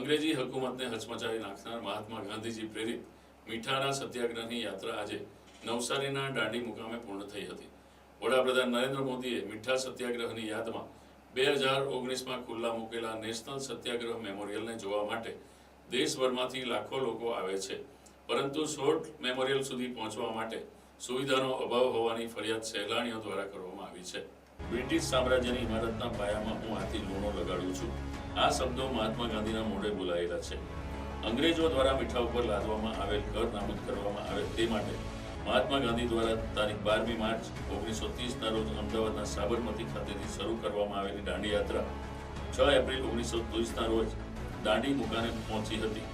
અંગ્રેજી હકુમતને હચમચાવી નાખનાર મહાત્મા ગાંધીજી પ્રેરિત મીઠાના સત્યાગ્રહની યાત્રા આજે નવસારીના દાંડી મુકામે પૂર્ણ થઈ હતી. વડાપ્રધાન નરેન્દ્ર મોદીએ મીઠા સત્યાગ્રહની યાદમાં બે હજાર ઓગણીસમાં ખુલ્લા મૂકેલા નેશનલ સત્યાગ્રહ મેમોરિયલને જોવા માટે દેશભરમાંથી લાખો લોકો આવે છે. પરંતુ શોર્ટ મેમોરિયલ સુધી પહોંચવા માટે સુવિધાનો અભાવ હોવાની ફરિયાદ સહેલાણીઓ દ્વારા કરવામાં આવી છે. બ્રિટિશ સામ્રાજ્યની ઇમારતના પાયામાં હું આથી લૂણો લગાડું છું. આ શબ્દો મહાત્મા ગાંધીના મોઢે બોલાયેલા છે. અંગ્રેજો દ્વારા મીઠા ઉપર લાદવામાં આવેલ કર નાબૂદ કરવામાં આવે તે માટે મહાત્મા ગાંધી દ્વારા તારીખ બારમી માર્ચ ઓગણીસો ત્રીસના રોજ અમદાવાદના સાબરમતી ખાતેથી શરૂ કરવામાં આવેલી દાંડી યાત્રા છ એપ્રિલ ઓગણીસો ત્રીસના રોજ દાંડી મુકાને પહોંચી હતી.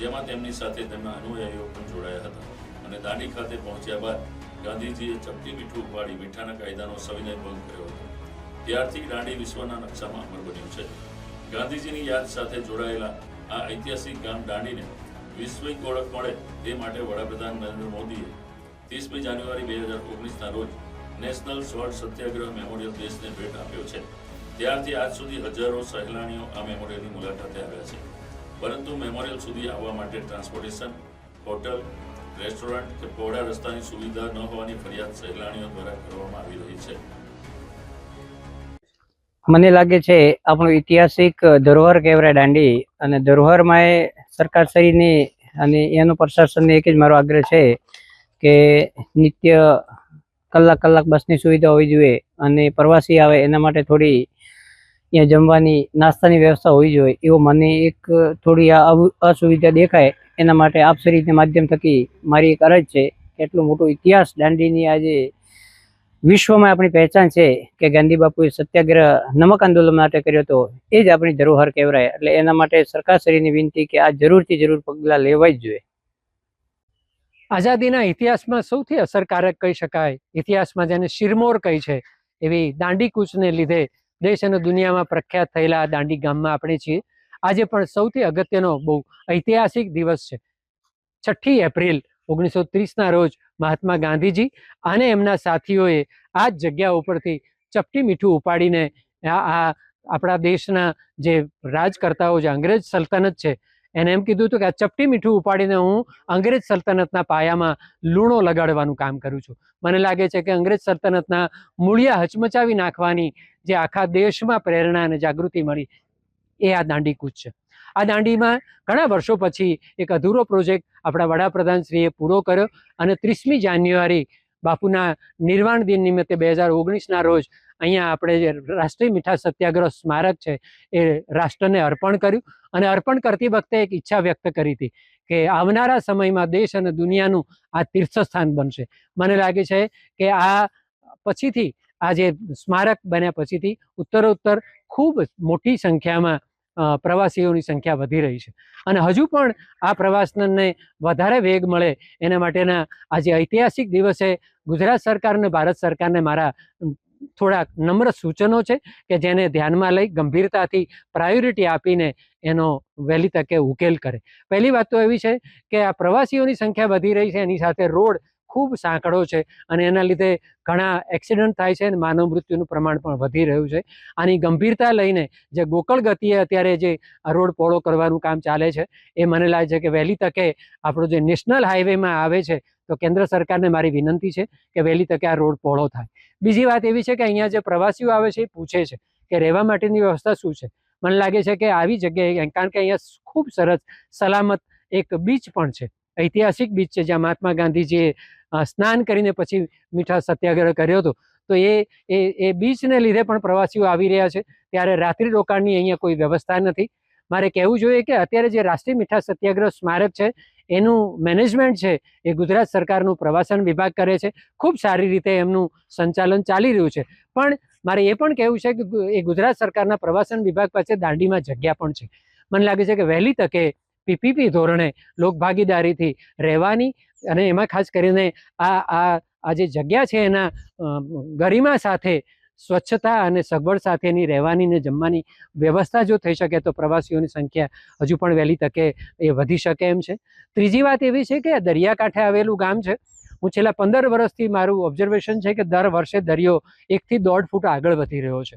જેમાં તેમની સાથે તેમના અનુયાયીઓ પણ જોડાયા હતા અને દાંડી ખાતે પહોંચ્યા બાદ ગાંધીજીએ ચપટી મીઠું ઉપાડી મીઠાના કાયદાનો સવિનય ભંગ કર્યો હતો. ત્યારથી દાંડી વિશ્વના નકશામાં અમર બન્યું છે. ગાંધીજીની યાદ સાથે જોડાયેલા આ ઐતિહાસિક ગામ દાંડીને વિશ્વિક ઓળખ મળે તે માટે વડાપ્રધાન નરેન્દ્ર મોદીએ ત્રીસમી જાન્યુઆરી બે હજાર ઓગણીસના રોજ નેશનલ શોર્ટ સત્યાગ્રહ મેમોરિયલ દેશને ભેટ આપ્યો છે. ત્યારથી આજ સુધી હજારો સહેલાણીઓ આ મેમોરિયલની મુલાકાતે આવ્યા છે. પરંતુ મેમોરિયલ સુધી આવવા માટે ટ્રાન્સપોર્ટેશન, હોટલ, રેસ્ટોરન્ટ કે પહોળા રસ્તાની સુવિધા ન હોવાની ફરિયાદ સહેલાણીઓ દ્વારા કરવામાં આવી રહી છે. મને લાગે છે આપણું ઐતિહાસિક ધરોહર કહેવાય દાંડી અને ધરોહરમાં એ સરકારશ્રીની અને એનું પ્રશાસનને એક જ મારો આગ્રહ છે કે નિત્ય કલાક કલાક બસની સુવિધા હોવી જોઈએ અને પ્રવાસી આવે એના માટે થોડી અહીંયા જમવાની, નાસ્તાની વ્યવસ્થા હોવી જોઈએ. એવો મને એક થોડી આ અસુવિધા દેખાય એના માટે આપશ્રીના માધ્યમ થકી મારી એક અરજ છે એટલું મોટો ઇતિહાસ દાંડીની આજે વિશ્વમાં આપણી પહેચાન છે કે ગાંધી બાપુએ સત્યાગ્રહ નમક આંદોલન માટે કર્યો હતો, એ જ આપણી ધરોહર કહેવાય. એટલે એના માટે સરકારશ્રીની વિનંતી કે આ જરૂરથી જરૂર પગલાં લેવા જ જોઈએ. આઝાદીના ઇતિહાસમાં સૌથી અસરકારક કહી શકાય. ઇતિહાસમાં જેને શિરમોર કહી છે, એવી દાંડી કૂચને લીધે દેશ અને દુનિયામાં પ્રખ્યાત થયેલા દાંડી ગામમાં આપણે છીએ. આજે પણ સૌથી અગત્યનો બહુ ઐતિહાસિક દિવસ છે. છઠ્ઠી એપ્રિલ ઓગણીસો ત્રીસના રોજ મહાત્મા ગાંધીજી અને એમના સાથીઓએ આ જ જગ્યા ઉપરથી ચપટી મીઠું ઉપાડીને આ આપણા દેશના જે રાજકર્તાઓ જે અંગ્રેજ સલ્તનત છે, એને એમ કીધું હતું કે આ ચપટી મીઠું ઉપાડીને હું અંગ્રેજ સલ્તનતના પાયામાં લૂણો લગાડવાનું કામ કરું છું. મને લાગે છે કે અંગ્રેજ સલ્તનતના મૂળિયા હચમચાવી નાખવાની જે આખા દેશમાં પ્રેરણા અને જાગૃતિ મળી, એ આ દાંડી કૂચ છે. આ દાંડીમાં ઘણા વર્ષો પછી એક અધૂરો પ્રોજેક્ટ આપણા વડાપ્રધાનશ્રીએ પૂરો કર્યો અને ત્રીસમી જાન્યુઆરી બાપુના નિર્વાણ દિન નિમિત્તે બે હજાર ઓગણીસના રોજ અહીંયા આપણે જે રાષ્ટ્રીય મીઠા સત્યાગ્રહ સ્મારક છે એ રાષ્ટ્રને અર્પણ કર્યું અને અર્પણ કરતી વખતે એક ઈચ્છા વ્યક્ત કરી હતી કે આવનારા સમયમાં દેશ અને દુનિયાનું આ તીર્થસ્થાન બનશે. મને લાગે છે કે આ પછીથી આ જે સ્મારક બન્યા પછીથી ઉત્તરોત્તર ખૂબ મોટી સંખ્યામાં પ્રવાસીઓની સંખ્યા વધી રહી છે. અને હજુ પણ આ પ્રવાસનને વધારે વેગ મળે એના માટેના આજે ઐતિહાસિક દિવસે ગુજરાત સરકાર અને ભારત સરકારને મારા થોડાક નમ્ર સૂચનો છે કે જેને ધ્યાનમાં લઈ ગંભીરતાથી પ્રાયોરિટી આપીને એનો વહેલી તકે ઉકેલ કરે. પહેલી વાત તો એવી છે કે આ પ્રવાસીઓની સંખ્યા વધી રહી છે, એની સાથે રોડ ખૂબ સાંકડો છે અને એના લીધે ઘણા એક્સિડન્ટ થાય છે અને માનવ મૃત્યુનું પ્રમાણ પણ વધી રહ્યું છે. આની ગંભીરતા લઈને જે ગોકળ ગતિએ અત્યારે જે રોડ પહોળો કરવાનું કામ ચાલે છે, એ મને લાગે છે કે વહેલી તકે આપણો જે નેશનલ હાઈવેમાં આવે છે, તો કેન્દ્ર સરકારને મારી વિનંતી છે કે વહેલી તકે આ રોડ પહોળો થાય. બીજી વાત એવી છે કે અહીંયા જે પ્રવાસીઓ આવે છે એ પૂછે છે કે રહેવા માટેની વ્યવસ્થા શું છે? મને લાગે છે કે આવી જગ્યાએ, કારણ કે અહીંયા ખૂબ સરસ સલામત એક બીચ પણ છે. ઐતિહાસિક બીચ છે, જ્યાં મહાત્મા ગાંધીજીએ સ્નાન કરીને પછી મીઠા સત્યાગ્રહ કર્યો હતો. તો એ એ એ બીચને લીધે પણ પ્રવાસીઓ આવી રહ્યા છે. ત્યારે રાત્રિ રોકાણની અહીંયા કોઈ વ્યવસ્થા નથી. મારે કહેવું જોઈએ કે અત્યારે જે રાષ્ટ્રીય મીઠા સત્યાગ્રહ સ્મારક છે, એનું મેનેજમેન્ટ છે, એ ગુજરાત સરકારનું પ્રવાસન વિભાગ કરે છે. ખૂબ સારી રીતે એમનું સંચાલન ચાલી રહ્યું છે. પણ મારે એ પણ કહેવું છે કે એ ગુજરાત સરકારના પ્રવાસન વિભાગ પાસે દાંડીમાં જગ્યા પણ છે. મને લાગે છે કે વહેલી તકે પીપીપી ધોરણે લોકભાગીદારીથી રહેવાની અને એમાં ખાસ કરીને આ આ આ જે જગ્યા છે એના ગરિમા સાથે સ્વચ્છતા અને સગવડ સાથેની રહેવાની ને જમવાની વ્યવસ્થા જો થઈ શકે તો પ્રવાસીઓની સંખ્યા હજુ પણ વહેલી તકે એ વધી શકે એમ છે. ત્રીજી વાત એવી છે કે દરિયાકાંઠે આવેલું ગામ છે. હું છેલ્લા પંદર વર્ષથી મારું ઓબ્ઝર્વેશન છે કે દર વર્ષે દરિયો એકથી દોઢ ફૂટ આગળ વધી રહ્યો છે.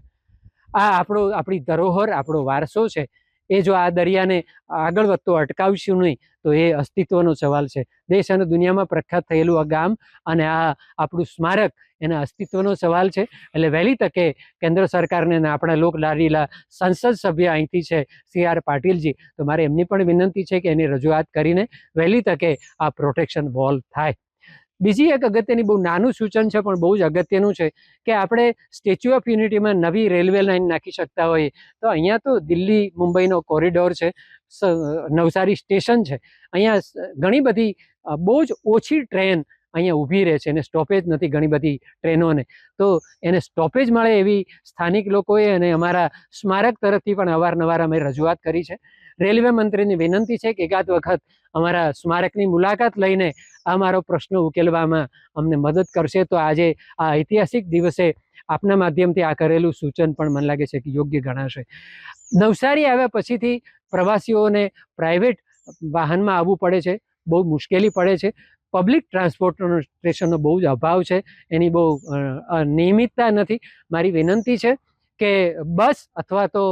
આ આપણો, આપણી ધરોહર, આપણો વારસો છે. એ જો આ દરિયાને આગળ વધતો અટકાવશું નહીં, તો એ અસ્તિત્વનો સવાલ છે. દેશ અને દુનિયામાં પ્રખ્યાત થયેલું આ ગામ અને આ આપણું સ્મારક એના અસ્તિત્વનો સવાલ છે. એટલે વહેલી તકે કેન્દ્ર સરકારને અને આપણા લોક લાડીલા સંસદ સભ્ય અહીંથી છે સી આર પાટીલજી, તો મારે એમની પણ વિનંતી છે કે એની રજૂઆત કરીને વહેલી તકે આ પ્રોટેક્શન વોલ થાય. બીજી એક અગત્યની બહુ નાનું સૂચન છે, પણ બહુ જ અગત્યનું છે કે આપણે સ્ટેચ્યુ ઓફ યુનિટીમાં નવી રેલવે લાઇન નાખી શકતા હોઈએ. તો અહીંયા તો દિલ્હી મુંબઈનો કોરિડોર છે નવસારી સ્ટેશન છે. અહીંયા ઘણી બધી બહુ જ ઓછી ટ્રેન અહીંયા ઊભી રહે છે અને સ્ટોપેજ નથી ઘણી બધી ટ્રેનોને. તો એને સ્ટોપેજ મળે એવી સ્થાનિક લોકોએ અને અમારા સ્મારક તરફથી પણ અવારનવાર અમે રજૂઆત કરી છે. રેલવે મંત્રીની વિનંતી છે કે એકાદ વખત અમારા સ્મારકની મુલાકાત લઈને આ મારો પ્રશ્ન ઉકેલવામાં અમને મદદ કરશે. તો આજે આ ઐતિહાસિક દિવસે આપના માધ્યમથી આ કરેલું સૂચન પણ મને લાગે છે કે યોગ્ય ગણાશે. નવસારી આવ્યા પછીથી પ્રવાસીઓને પ્રાઇવેટ વાહનમાં આવવું પડે છે. બહુ મુશ્કેલી પડે છે. પબ્લિક ટ્રાન્સપોર્ટેશનનો બહુ જ અભાવ છે. એની બહુ નિયમિતતા નથી. મારી વિનંતી છે કે બસ અથવા તો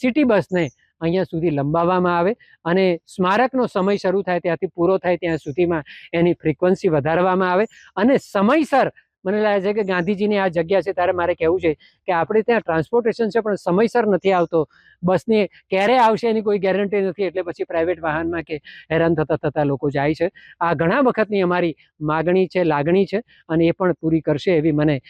સિટી બસને અહીંયા સુધી લંબાવવામાં આવે અને સ્મારકનો સમય શરૂ થાય ત્યાંથી પૂરો થાય ત્યાં સુધીમાં એની ફ્રીક્વન્સી વધારવામાં આવે અને સમયસર મને લાગે છે કે ગાંધીજીની આ જગ્યા છે ત્યારે મારે કહેવું છે કે આપણે ત્યાં ટ્રાન્સપોર્ટેશન છે પણ સમયસર નથી આવતો. બસની ક્યારે આવશે એની કોઈ ગેરંટી નથી એટલે પછી પ્રાઇવેટ વાહનમાં કે હેરાન થતા થતાં લોકો જાય છે. આ ઘણા વખતની અમારી માગણી છે, લાગણી છે અને એ પણ પૂરી કરશે એવી મને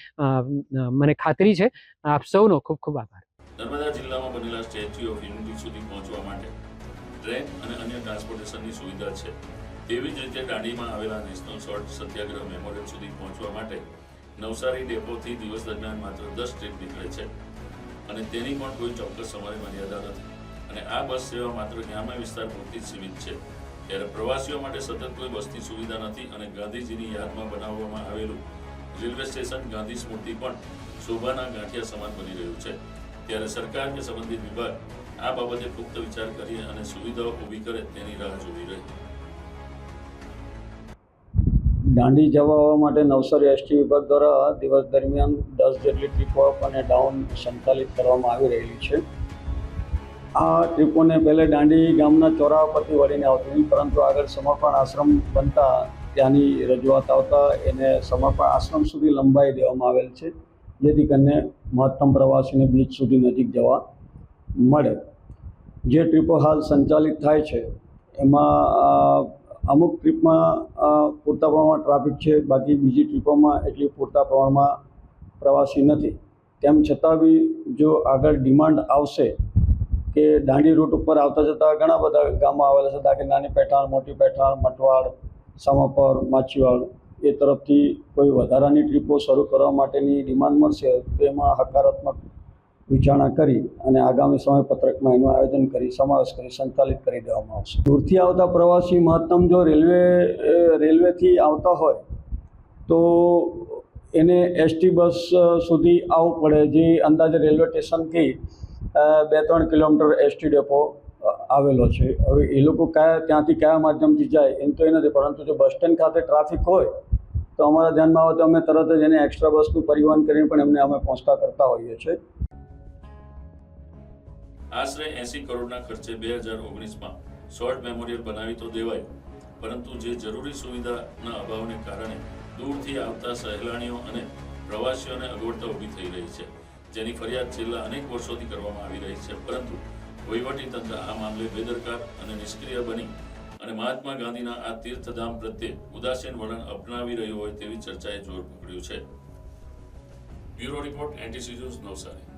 મને ખાતરી છે. આપ સૌનો ખૂબ ખૂબ આભાર. નર્મદા જિલ્લામાં બનેલા સ્ટેચ્યુ ઓફ યુનિટી સુધી પહોંચવા માટે ટ્રેન અને અન્ય ટ્રાન્સપોર્ટેશનની સુવિધા છે. તેવી જ રીતે દાંડીમાં આવેલા નેશનલ શોર્ટ સત્યાગ્રહ મેમોરિયલ સુધી પહોંચવા માટે નવસારી ડેપોથી દિવસ દરમિયાન માત્ર દસ ટ્રેન નીકળે છે. અને તેની પણ કોઈ ચોક્કસ સમય મર્યાદા નથી. અને આ બસ સેવા માત્ર ગ્રામ્ય વિસ્તાર પૂરતી જ સીમિત છે. ત્યારે પ્રવાસીઓ માટે સતત કોઈ બસની સુવિધા નથી અને ગાંધીજીની યાદમાં બનાવવામાં આવેલું રેલવે સ્ટેશન ગાંધી સ્મૃતિ પણ શોભાના ગાંઠિયા સમાન બની રહ્યું છે. ત્યારે સરકાર કે સંબંધિત વિભાગ આ બાબતે પુખ્ત વિચાર કરી અને સુવિધાઓ ઊભી કરે તેની રાહ જોવી રહી. દાંડી જવા માટે નવસારી એસટી વિભાગ દ્વારા દિવસ દરમિયાન દસ જેટલી ટ્રીપો અને ડાઉન સંચાલિત કરવામાં આવી રહેલી છે. આ ટ્રીપોને પહેલે દાંડી ગામના ચોરાવા પરથી વળીને આવતી પરંતુ આગળ સમર્પણ આશ્રમ બનતા ત્યાંની રજૂઆત આવતા એને સમર્પણ આશ્રમ સુધી લંબાઈ દેવામાં આવેલ છે. જેથી કરીને મહત્તમ પ્રવાસીને બીચ સુધી નજીક જવા મળે. જે ટ્રીપો હાલ સંચાલિત થાય છે, એમાં અમુક ટ્રીપમાં પૂરતા પ્રમાણમાં ટ્રાફિક છે, બાકી બીજી ટ્રીપોમાં એટલી પૂરતા પ્રમાણમાં પ્રવાસી નથી. તેમ છતાં બી જો આગળ ડિમાન્ડ આવશે કે દાંડી રૂટ ઉપર આવતા જતા ઘણા બધા ગામો આવેલા છે દાખલા નાની પેઠાણ, મોટી પેઠાણ મટવાડ સમપર માછીવાડ એ તરફથી કોઈ વધારાની ટ્રીપો શરૂ કરવા માટેની ડિમાન્ડ મળશે, તો એમાં હકારાત્મક વિચારણા કરી અને આગામી સમયપત્રકમાં એનું આયોજન કરી, સમાવેશ કરી, સંચાલિત કરી દેવામાં આવશે. દૂરથી આવતા પ્રવાસી મહત્તમ જો રેલવે રેલવેથી આવતા હોય, તો એને એસટી બસ સુધી આવવું પડે. જે અંદાજે રેલવે સ્ટેશનથી બે ત્રણ કિલોમીટર એસટી ડેપો આવેલો છે. હવે એ લોકો કયા, ત્યાંથી કયા માધ્યમથી જાય, એમ તો એ નથી. પરંતુ જો બસ સ્ટેન્ડ ખાતે ટ્રાફિક હોય તો અમારા ધ્યાનમાં આવે તો અમે તરત જ એને એક્સ્ટ્રા બસનું પરિવહન કરીને પણ એમને અમે પહોંચતા કરતા હોઈએ છીએ. આશરે એસી કરોડના ખર્ચે બે હજાર ઓગણીસમાં શોર્ટ મેમોરિયલ બનાવી તો દેવાય, પરંતુ જે જરૂરી સુવિધાના અભાવને કારણે દૂરથી આવતા સહેલાણીઓ અને પ્રવાસીઓને અગવડતા ઊભી થઈ રહી છે. જેની ફરિયાદ છેલ્લા અનેક વર્ષોથી કરવામાં આવી રહી છે, પરંતુ વહીવટીતંત્ર આ મામલે બેદરકાર અને નિષ્ક્રિય બની અને મહાત્મા ગાંધીના આ તીર્થધામ પ્રત્યે ઉદાસીન વલણ અપનાવી રહ્યું હોય તેવી ચર્ચાએ જોર પકડ્યું છે. Bureau report, NTC news Navsari.